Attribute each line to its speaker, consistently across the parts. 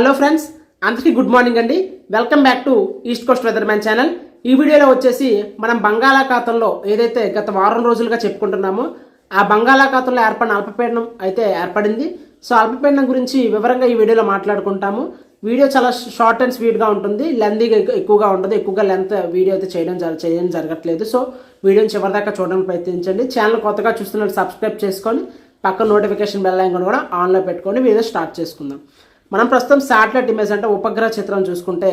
Speaker 1: Hello friends అందరికీ good morning అండి. Welcome back to east coast weather man channel. ఈ వీడియోలో వచ్చేసి మనం బంగాళాఖాతంలో ఏదైతే గత వారం రోజులుగా చెప్పుకుంటున్నామో ఆ బంగాళాఖాతంలో ఏర్పడిన అల్పపీడనం అయితే ఏర్పడింది. సో అల్పపీడనం గురించి వివరంగా ఈ వీడియోలో మాట్లాడుకుంటాము. వీడియో చాలా షార్ట్ అండ్ స్వీట్గా ఉంటుంది. లెందీగా ఎక్కువగా ఉండదు. ఎక్కువగా లెంత్ వీడియో అయితే చేయడం జర చేయడం జరగట్లేదు. సో వీడియోని చివరిదాకా చూడడానికి ప్రయత్నించండి. ఛానల్ కొత్తగా చూస్తున్నట్టు సబ్స్క్రైబ్ చేసుకొని పక్కన నోటిఫికేషన్ బెల్ ఐకాన్ కూడా ఆన్లో పెట్టుకొని వీడియో స్టార్ట్ చేసుకుందాం. మనం ప్రస్తుతం శాటిలైట్ ఇమేజ్ అంటే ఉపగ్రహ చిత్రం చూసుకుంటే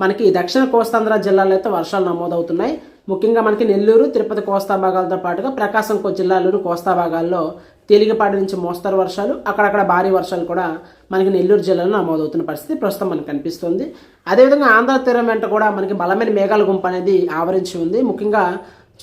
Speaker 1: మనకి దక్షిణ కోస్తాంధ్ర జిల్లాలో అయితే వర్షాలు నమోదవుతున్నాయి. ముఖ్యంగా మనకి నెల్లూరు తిరుపతి కోస్తా భాగాలతో పాటుగా ప్రకాశం కో జిల్లాలోని కోస్తా భాగాల్లో తేలికపాటి నుంచి మోస్తరు వర్షాలు అక్కడక్కడ భారీ వర్షాలు కూడా మనకి నెల్లూరు జిల్లాలో నమోదవుతున్న పరిస్థితి ప్రస్తుతం మనకు కనిపిస్తుంది. అదేవిధంగా ఆంధ్ర తీరం వెంట కూడా మనకి బలమైన మేఘాల గుంపు అనేది ఆవరించి ఉంది. ముఖ్యంగా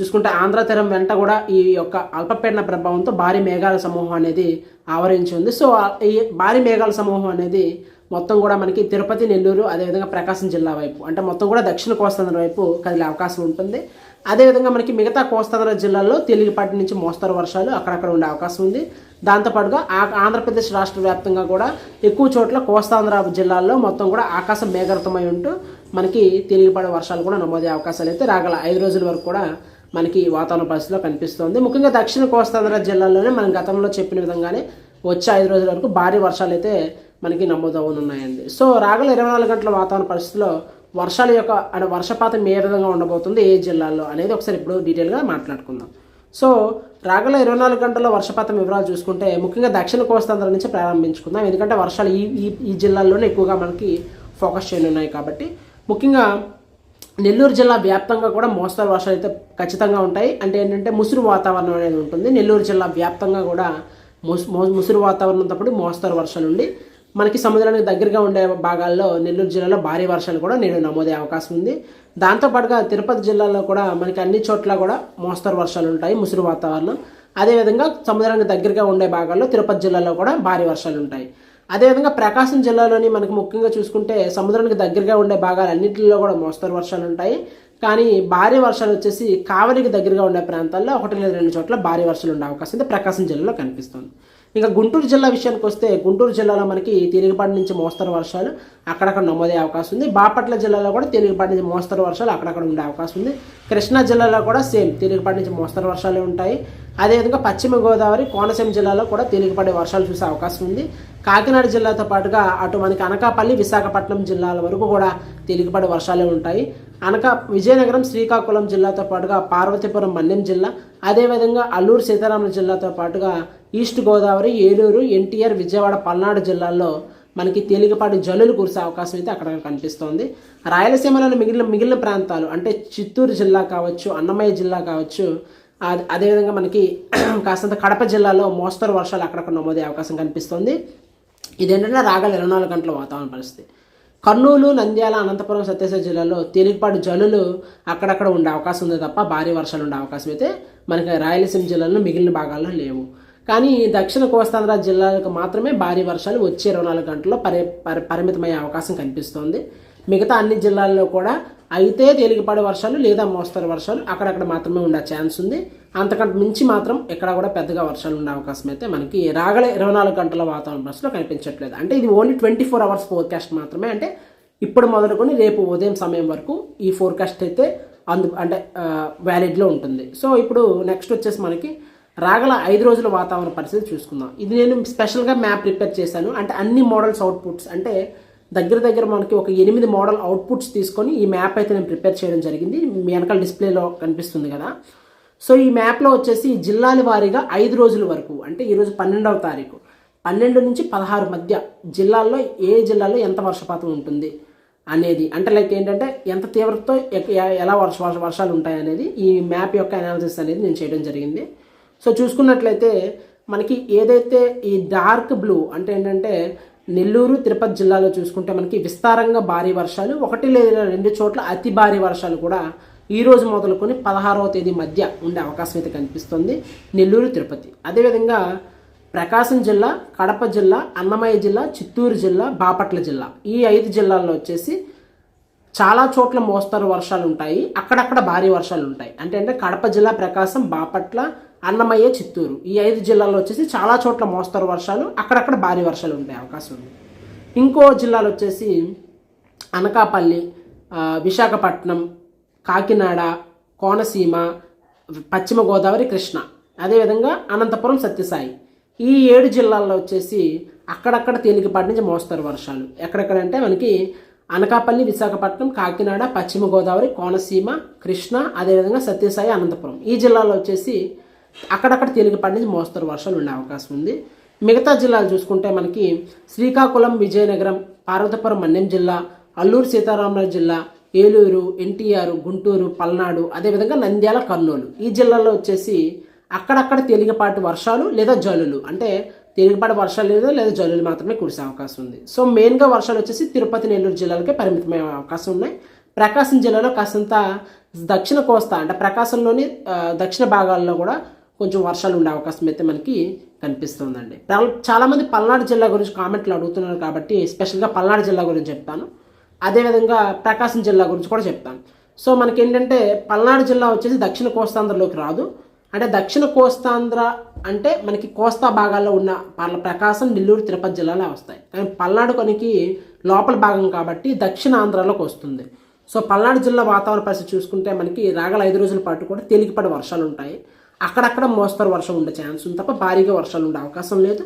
Speaker 1: చూసుకుంటే ఆంధ్ర తీరం వెంట కూడా ఈ యొక్క అల్పపీడన ప్రభావంతో భారీ మేఘాల సమూహం అనేది ఆవరించి ఉంది. సో ఈ భారీ మేఘాల సమూహం అనేది మొత్తం కూడా మనకి తిరుపతి నెల్లూరు అదేవిధంగా ప్రకాశం జిల్లా వైపు అంటే మొత్తం కూడా దక్షిణ కోస్తాంధ్ర వైపు కదిలే అవకాశం ఉంటుంది. అదేవిధంగా మనకి మిగతా కోస్తాంధ్ర జిల్లాల్లో తేలికపాటి నుంచి మోస్తరు వర్షాలు అక్కడక్కడ ఉండే అవకాశం ఉంది. దాంతోపాటుగా ఆ- ఆంధ్రప్రదేశ్ రాష్ట్ర వ్యాప్తంగా కూడా ఎక్కువ చోట్ల కోస్తాంధ్ర జిల్లాల్లో మొత్తం కూడా ఆకాశం మేఘరితమై ఉంటూ మనకి తేలికపాటి వర్షాలు కూడా నమోదే అవకాశాలు అయితే రాగల ఐదు రోజుల వరకు కూడా మనకి వాతావరణ పరిస్థితిలో కనిపిస్తుంది. ముఖ్యంగా దక్షిణ కోస్తాంధ్ర జిల్లాలోనే మనం గతంలో చెప్పిన విధంగానే వచ్చే ఐదు రోజుల వరకు భారీ వర్షాలు అయితే మనకి నమోదవనున్నాయండి సో రాగల ఇరవై నాలుగు గంటల వాతావరణ పరిస్థితిలో వర్షాల యొక్క అంటే వర్షపాతం ఏ విధంగా ఉండబోతుంది ఏ జిల్లాల్లో అనేది ఒకసారి ఇప్పుడు డీటెయిల్గా మాట్లాడుకుందాం. సో రాగల ఇరవై నాలుగు గంటల వర్షపాతం వివరాలు చూసుకుంటే ముఖ్యంగా దక్షిణ కోస్తాంధ్ర నుంచి ప్రారంభించుకుందాం. ఎందుకంటే వర్షాలు ఈ ఈ ఈ జిల్లాల్లోనే ఎక్కువగా మనకి ఫోకస్ చేయనున్నాయి కాబట్టి. ముఖ్యంగా నెల్లూరు జిల్లా వ్యాప్తంగా కూడా మోస్తరు వర్షాలు అయితే ఖచ్చితంగా ఉంటాయి. అంటే ఏంటంటే ముసురు వాతావరణం అనేది ఉంటుంది. నెల్లూరు జిల్లా వ్యాప్తంగా కూడా ముసురు వాతావరణంతో పాటు మోస్తరు వర్షాలు ఉండి మనకి సముద్రానికి దగ్గరగా ఉండే భాగాల్లో నెల్లూరు జిల్లాలో భారీ వర్షాలు కూడా నేడు నమోదే అవకాశం ఉంది. దాంతోపాటుగా తిరుపతి జిల్లాలో కూడా మనకి అన్ని చోట్ల కూడా మోస్తరు వర్షాలు ఉంటాయి ముసురు వాతావరణం. అదేవిధంగా సముద్రానికి దగ్గరగా ఉండే భాగాల్లో తిరుపతి జిల్లాలో కూడా భారీ వర్షాలు ఉంటాయి. అదేవిధంగా ప్రకాశం జిల్లాలోని మనకు ముఖ్యంగా చూసుకుంటే సముద్రానికి దగ్గరగా ఉండే భాగాలు అన్నింటిలో కూడా మోస్తరు వర్షాలు ఉంటాయి. కానీ భారీ వర్షాలు వచ్చేసి కావలికి దగ్గరగా ఉండే ప్రాంతాల్లో ఒకటి లేదా రెండు చోట్ల భారీ వర్షాలు ఉండే అవకాశం అయితే ప్రకాశం జిల్లాలో కనిపిస్తుంది. ఇంకా గుంటూరు జిల్లా విషయానికి వస్తే గుంటూరు జిల్లాలో మనకి తేలికపాటి నుంచి మోస్తరు వర్షాలు అక్కడక్కడ నమోదే అవకాశం ఉంది. బాపట్ల జిల్లాలో కూడా తేలికపాటి నుంచి మోస్తరు వర్షాలు అక్కడక్కడ ఉండే అవకాశం ఉంది. కృష్ణా జిల్లాలో కూడా సేమ్ తేలికపాటి నుంచి మోస్తరు వర్షాలు ఉంటాయి. అదేవిధంగా పశ్చిమ గోదావరి కోనసీమ జిల్లాలో కూడా తేలికపాటి వర్షాలు చూసే అవకాశం ఉంది. కాకినాడ జిల్లాతో పాటుగా అటు మనకి అనకాపల్లి విశాఖపట్నం జిల్లాల వరకు కూడా తేలికపాటి వర్షాలే ఉంటాయి. అనకా విజయనగరం శ్రీకాకుళం జిల్లాతో పాటుగా పార్వతీపురం మన్యం జిల్లా అదేవిధంగా అల్లూరు సీతారామల జిల్లాతో పాటుగా ఈస్ట్ గోదావరి ఏలూరు ఎన్టీఆర్ విజయవాడ పల్నాడు జిల్లాల్లో మనకి తేలికపాటి జల్లులు కురిసే అవకాశం అయితే అక్కడ కనిపిస్తోంది. రాయలసీమలోని మిగిలిన మిగిలిన ప్రాంతాలు అంటే చిత్తూరు జిల్లా కావచ్చు అన్నమయ్య జిల్లా కావచ్చు అదే- అదేవిధంగా మనకి కాస్తంత కడప జిల్లాలో మోస్తరు వర్షాలు అక్కడక్కడ నమోదే అవకాశం కనిపిస్తుంది. ఇదేంటంటే రాగల ఇరవై నాలుగు గంటల వాతావరణ పరిస్థితి. కర్నూలు నంద్యాల అనంతపురం సత్యసాయి జిల్లాలో తేలికపాటి జల్లులు అక్కడక్కడ ఉండే అవకాశం ఉంది తప్ప భారీ వర్షాలు ఉండే అవకాశం అయితే మనకి రాయలసీమ జిల్లాలో మిగిలిన భాగాల్లో లేవు. కానీ దక్షిణ కోస్తాంధ్ర జిల్లాలకు మాత్రమే భారీ వర్షాలు వచ్చే ఇరవై నాలుగు గంటల్లో పరి పరి పరిమితమయ్యే అవకాశం కనిపిస్తోంది. మిగతా అన్ని జిల్లాల్లో కూడా అయితే తేలికపాటి వర్షాలు లేదా మోస్తరు వర్షాలు అక్కడక్కడ మాత్రమే ఉండే ఛాన్స్ ఉంది. అంతకంటే మించి మాత్రం ఎక్కడ కూడా పెద్దగా వర్షాలు ఉండే అవకాశం అయితే మనకి రాగల ఇరవై నాలుగు గంటల వాతావరణ పరిస్థితిలో కనిపించట్లేదు. అంటే ఇది only twenty four hours forecast మాత్రమే. అంటే ఇప్పుడు మొదలుకొని రేపు ఉదయం సమయం వరకు ఈ ఫోర్కాస్ట్ అయితే అందు అంటే వ్యాలిడ్లో ఉంటుంది. సో ఇప్పుడు నెక్స్ట్ వచ్చేసి మనకి రాగల ఐదు రోజుల వాతావరణ పరిస్థితి చూసుకుందాం. ఇది నేను స్పెషల్గా మ్యాప్ ప్రిపేర్ చేశాను. అంటే అన్ని మోడల్స్ అవుట్పుట్స్ అంటే దగ్గర దగ్గర మనకి ఒక ఎనిమిది మోడల్ అవుట్పుట్స్ తీసుకొని ఈ మ్యాప్ అయితే నేను ప్రిపేర్ చేయడం జరిగింది. మీ వెనకాల డిస్ప్లేలో కనిపిస్తుంది కదా. సో ఈ మ్యాప్లో వచ్చేసి జిల్లాల వారీగా ఐదు రోజుల వరకు అంటే ఈరోజు పన్నెండవ తారీఖు. పన్నెండు నుంచి పదహారు మధ్య జిల్లాల్లో ఏ జిల్లాలో ఎంత వర్షపాతం ఉంటుంది అనేది అంటే లైక్ ఏంటంటే ఎంత తీవ్రతతో ఎలా వర్ష వర్ష- వర్షాలు ఉంటాయి అనేది ఈ మ్యాప్ యొక్క అనాలిసిస్ అనేది నేను చేయడం జరిగింది. సో చూసుకున్నట్లయితే మనకి ఏదైతే ఈ డార్క్ బ్లూ అంటే ఏంటంటే నెల్లూరు తిరుపతి జిల్లాలో చూసుకుంటే మనకి విస్తారంగా భారీ వర్షాలు ఒకటి లేదా రెండు చోట్ల అతి భారీ వర్షాలు కూడా ఈ రోజు మొదలుకొని పదహారవ తేదీ మధ్య ఉండే అవకాశం అయితే కనిపిస్తుంది నెల్లూరు తిరుపతి. అదేవిధంగా ప్రకాశం జిల్లా కడప జిల్లా అన్నమయ్య జిల్లా చిత్తూరు జిల్లా బాపట్ల జిల్లా. ఈ ఐదు జిల్లాల్లో వచ్చేసి చాలా చోట్ల మోస్తరు వర్షాలు ఉంటాయి అక్కడక్కడ భారీ వర్షాలు ఉంటాయి. అంటే అంటే కడప జిల్లా ప్రకాశం బాపట్ల అన్నమయ్య చిత్తూరు. ఈ ఐదు జిల్లాల్లో వచ్చేసి చాలా చోట్ల మోస్తరు వర్షాలు అక్కడక్కడ భారీ వర్షాలు ఉండే అవకాశం ఉంది. ఇంకో జిల్లాలు వచ్చేసి అనకాపల్లి విశాఖపట్నం కాకినాడ కోనసీమ పశ్చిమ గోదావరి కృష్ణ. అదేవిధంగా అనంతపురం సత్యసాయి. ఈ ఏడు జిల్లాల్లో వచ్చేసి అక్కడక్కడ తేలికపాటి నుంచి మోస్తారు వర్షాలు. ఎక్కడెక్కడంటే మనకి అనకాపల్లి విశాఖపట్నం కాకినాడ పశ్చిమ గోదావరి కోనసీమ కృష్ణ అదేవిధంగా సత్యసాయి అనంతపురం. ఈ జిల్లాల్లో వచ్చేసి అక్కడక్కడ తేలికపాటి నుంచి మోస్తరు వర్షాలు ఉండే అవకాశం ఉంది. మిగతా జిల్లాలు చూసుకుంటే మనకి శ్రీకాకుళం విజయనగరం పార్వతీపురం మన్యం జిల్లా అల్లూరు సీతారామరాజు జిల్లా ఏలూరు ఎన్టీఆర్ గుంటూరు పల్నాడు అదేవిధంగా నంద్యాల కర్నూలు. ఈ జిల్లాల్లో వచ్చేసి అక్కడక్కడ తేలికపాటి వర్షాలు లేదా జల్లులు. అంటే తేలికపాటి వర్షాలు లేదా లేదా జల్లులు మాత్రమే కురిసే అవకాశం ఉంది. సో మెయిన్గా వర్షాలు వచ్చేసి తిరుపతి నెల్లూరు జిల్లాలకే పరిమితమయ్యే అవకాశం ఉన్నాయి. ప్రకాశం జిల్లాలో కాసంత దక్షిణ కోస్తా అంటే ప్రకాశంలోని దక్షిణ భాగాల్లో కూడా కొంచెం వర్షాలు ఉండే అవకాశం అయితే మనకి కనిపిస్తుందండి. చాలామంది పల్నాడు జిల్లా గురించి కామెంట్లు అడుగుతున్నారు కాబట్టి స్పెషల్గా పల్నాడు జిల్లా గురించి చెప్తాను. అదేవిధంగా ప్రకాశం జిల్లా గురించి కూడా చెప్తాను. సో మనకి ఏంటంటే పల్నాడు జిల్లా వచ్చేసి దక్షిణ కోస్తాంధ్రలోకి రాదు. అంటే దక్షిణ కోస్తాంధ్ర అంటే మనకి కోస్తా భాగాల్లో ఉన్న పర్ల ప్రకాశం నెల్లూరు తిరుపతి జిల్లాలే వస్తాయి. కానీ పల్నాడు కొనికి లోపల భాగం కాబట్టి దక్షిణ ఆంధ్రాలోకి వస్తుంది. సో పల్నాడు జిల్లా వాతావరణ పరిస్థితి చూసుకుంటే మనకి రాగల ఐదు రోజుల పాటు కూడా తేలికపడి వర్షాలు ఉంటాయి. అక్కడక్కడ మోస్తరు వర్షం ఉండే ఛాన్స్ ఉంది తప్ప భారీగా వర్షాలు ఉండే అవకాశం లేదు.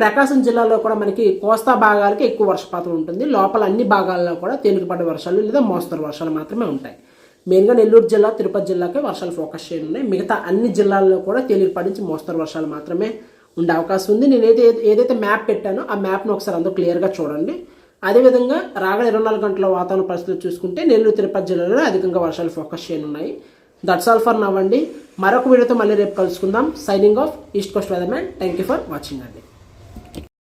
Speaker 1: ప్రకాశం జిల్లాలో కూడా మనకి కోస్తా భాగాలకి ఎక్కువ వర్షపాతం ఉంటుంది. లోపల అన్ని భాగాల్లో కూడా తేలికపడే వర్షాలు లేదా మోస్తరు వర్షాలు మాత్రమే ఉంటాయి. మెయిన్గా నెల్లూరు జిల్లా తిరుపతి జిల్లాకే వర్షాలు ఫోకస్ చేయనున్నాయి ఉన్నాయి. మిగతా అన్ని జిల్లాల్లో కూడా తేలికపాటి నుంచి మోస్తరు వర్షాలు మాత్రమే ఉండే అవకాశం ఉంది. నేను ఏదైతే ఏదైతే మ్యాప్ పెట్టానో ఆ మ్యాప్ను ఒకసారి అందరూ క్లియర్గా చూడండి. అదేవిధంగా రాగల ఇరవై నాలుగు గంటల వాతావరణ పరిస్థితులు చూసుకుంటే నెల్లూరు తిరుపతి జిల్లాలో అధికంగా వర్షాలు ఫోకస్ చేయనున్నాయి. దట్స్ ఆల్ ఫర్ నవ్ అండి మరొక వీడియోతో మళ్ళీ రేపు కలుసుకుందాం. Signing off east coast weatherman thank you for watching అండి